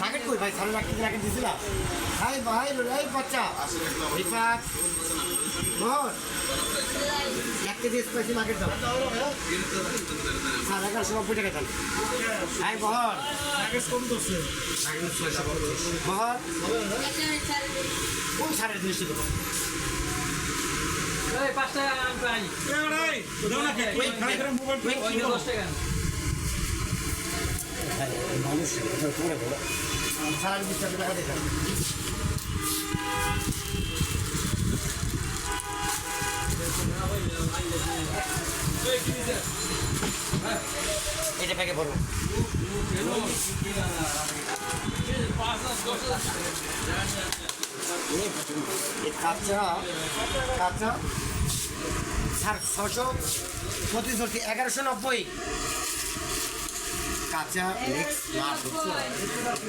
Packet কই ভাই? সাড়ে লাখ টাকা দিয়েছিলাম হাই ভাই এই বাচ্চা। মোহন। এক কেজি স্পাইসি মার্কেট দাও। সাড়ে এগারোশো নব্বই টাকা দাম হাই বহর বহর সাড়ে তিনশো দেবো। এই পাঁচ টাকা আমি পাই দশ মানুষ সারা বিশ টাকা। দিতাম এটা প্যাকে বলো এই কাঁচা কাঁচা ছশো এগারোশো নব্বই। কাঁচা মিক্স হচ্ছে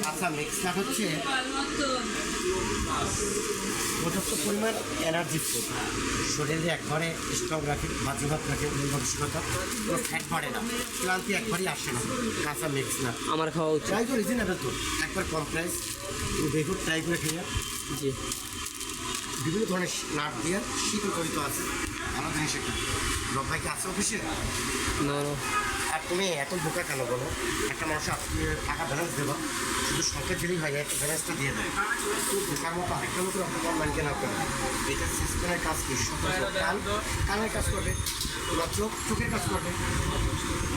কাঁচা মিক্স হচ্ছে পর্যাপ্ত পরিমাণ এনার্জি ফুড শরীরে একবারে স্ট্রং রাখে বাজি ভাত রাখে মানসিকতা কোনো ফ্যাট বাড়ে না। ক্লান্তি একবারই আসে না কাঁচা মিক্স না। আমার খাওয়া উচিত। ট্রাই তো? একবার কম প্রাইস ট্রাই করে খেয়ে জি। বিভিন্ন ধরনের নাট দিয়ে শীতল জড়িত আছে। ভালো জিনিস একটা। রব্বাইকে আছে অফিসে না আর তুমি এত বোকা কেন বলো? একটা মানুষ আপনি টাকা ব্যালেন্স দেবা। শুধু সংখ্যা দিলেই হয় একটা ব্যালেন্সটা দিয়ে দেয়। তো বোকার মতো আরেকটা মতো আপনি কোম্পানিকে না করে এটা সিস্টেমের কাজ কি? কান কানের কাজ করবে তোমার চোখ চোখের কাজ করবে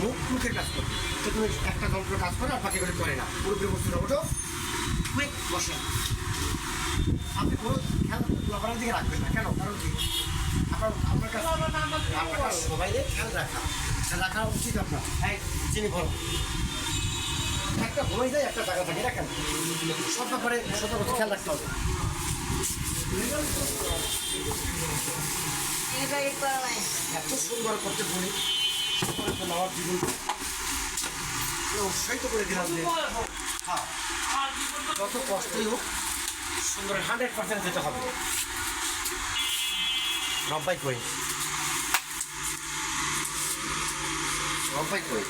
মুখ মুখের কাজ করবে। তো তুমি একটা যন্ত্র কাজ করে আর বাকি করে করে না পুরোপুরি বস্তুটা ওঠো কুইক বসে আপনি কোনো খেয়াল লাভারের দিকে রাখবেন না কেন? কারণ কি? আপনার আপনার কাছে আপনার কাছে মোবাইলে খেয়াল রাখা খেয়াল রাখা উচিত আপনার। হ্যাঁ। চিনি বলো একটা ঘুমাই যায় একটা টাকা থাকে কেন সব ব্যাপারে সতর্ক খেয়াল রাখতে হবে। এত সুন্দর করতে বলি নেওয়ার জীবন উৎসাহিত করে দিলাম হ্যাঁ। যত কষ্টই হোক সুন্দর হান্ড্রেড পার্সেন্ট যেতে হবে। রব্বাই কই? রব্বাই কই?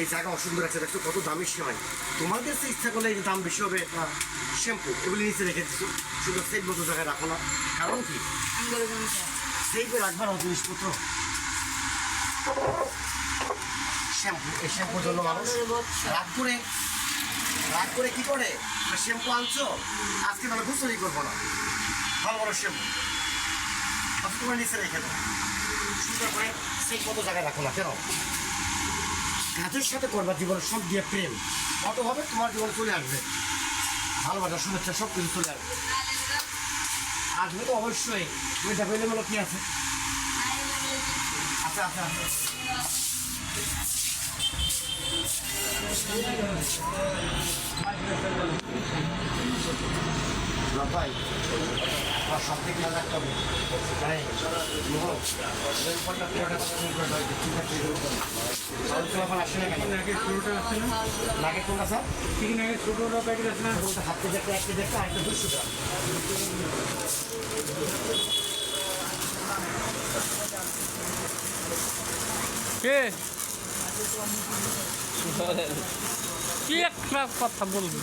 এই জায়গা অসুন্দর আছে দেখছ কত দামি সেমাই। তোমাদের তো ইচ্ছা করলে এই দাম বেশি হবে। শ্যাম্পু এগুলি নিচে রেখে দিচ্ছ শুধু সেফ মতো জায়গায় রাখো না। কারণ কি? সেইভে রাখবা না জিনিসপত্র। শ্যাম্পু এই শ্যাম্পুর জন্য মানুষ রাগ করে রাগ করে কি করে? শ্যাম্পু আনছো? আজকে মানে গোসলই করব না। ভালো ভালো শ্যাম্পু। আজকে তোমার নিচে রেখে দাও। সুন্দর করে সেই কত জায়গায় রাখো না, কেন? কাজের সাথে করবা জীবনে সব দিয়ে প্রেম। কত হবে? তোমার জীবনে চলে আসবে। ভালোবাসা, শুভেচ্ছা, সব কিছু চলে আসবে। আসবে তো অবশ্যই। তুমি দেখো এলে কি আছে? আচ্ছা আচ্ছা আচ্ছা। ভাই সব থেকে খেয়াল রাখতে হবে। ভাই মোহন রেলপথটা পুরোটা ঠিক করে দাও, ঠিক আছে তাহলে তো এখন আসে না কেন আগে ছোটোটা আছে কোনটা স্যার চিকেন আগে ছোটোটা প্যাকেট আছে? না হাত কেজি একটা এক কেজি একটা আরেকটা দুশো গ্রাম কে? কি একটা কথা বলব?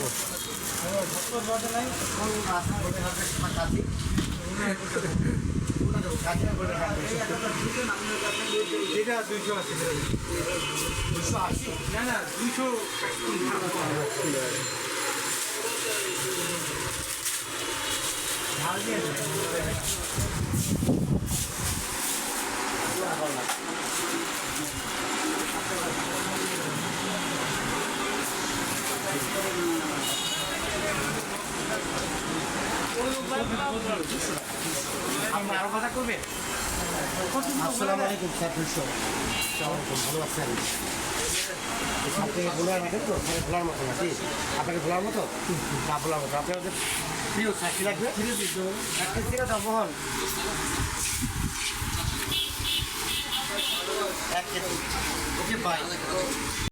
যেটা দুইশো আছে দুশো আশি না না দুইশো ঝাল দিয়ে আপনি আরও কথা করবেন আসসালামু আলাইকুম স্যার দুশো ভালো আছেন? আপনি ভোলার মতো তো? মানে ভোলার মতো নাকি? আপনাকে ভোলার মতো? না, ভোলার মতো। আপনার ওদের প্রিয় সাক্ষী লাগবে? একটা ছিল তো এক কেজি। Okay bye